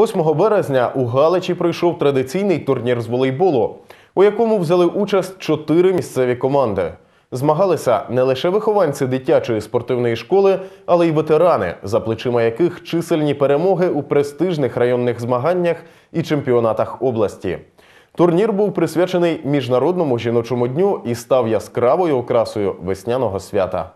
8 березня у Галичі пройшов традиційний турнір з волейболу, у якому взяли участь чотири місцеві команди. Змагалися не лише вихованці дитячої спортивної школи, але й ветерани, за плечима яких чисельні перемоги у престижних районних змаганнях і чемпіонатах області. Турнір був присвячений міжнародному жіночому дню і став яскравою окрасою весняного свята.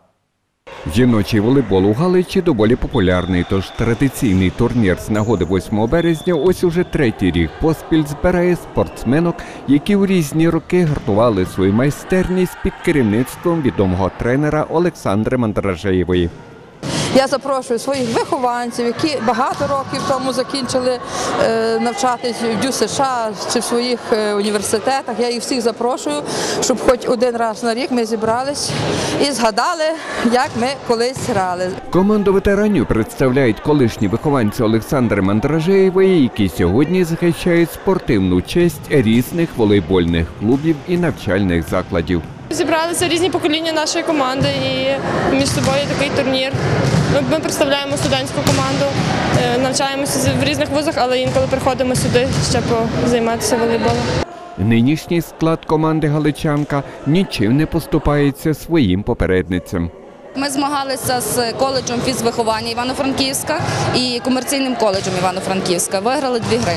Жіночий волейбол у Галичі доволі популярний, тож традиційний турнір з нагоди 8 березня ось уже третій рік поспіль збирає спортсменок, які у різні роки гартували свою майстерність під керівництвом відомого тренера Олександри Мандражеєвої. Я запрошую своїх вихованців, які багато років тому закінчили е, навчатись в ДЮ США чи в своїх е, університетах. Я їх всіх запрошую, щоб хоч один раз на рік ми зібрались і згадали, як ми колись грали. Команду ветеранів представляють колишні вихованці Олександри Мандражеєвої, які сьогодні захищають спортивну честь різних волейбольних клубів і навчальних закладів. Зібралися різні покоління нашої команди і між собою такий турнір. Ми, ми представляємо студентську команду, е, навчаємося в різних вузах, але інколи приходимо сюди ще позайматися волейболом. Нинішній склад команди Галичанка нічим не поступається своїм попередницям. Ми змагалися з коледжем фізвиховання Івано-Франківська і комерційним коледжем Івано-Франківська. Виграли дві гри.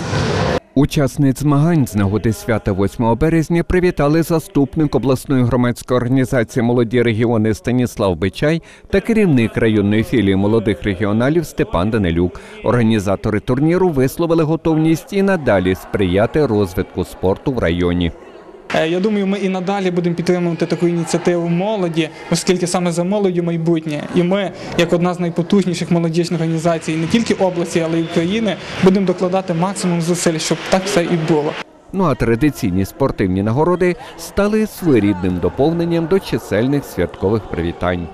Учасниць змагань з нагоди свята 8 березня привітали заступник обласної громадської організації Молоді регіони Станіслав Бичай та керівник районної філії молодих регіоналів Степан Данилюк. Організатори турніру висловили готовність і надалі сприяти розвитку спорту в районі. Е, Я думаю, ми і надалі будемо підтримувати таку ініціативу молоді, оскільки саме за молоддю майбутнє. І ми, як одна з найпотужніших молодіжних організацій не тільки області, але й України, будемо докладати максимум зусиль, щоб так все і було. Ну а традиційні спортивні нагороди стали своєрідним доповненням до чисельних святкових привітань.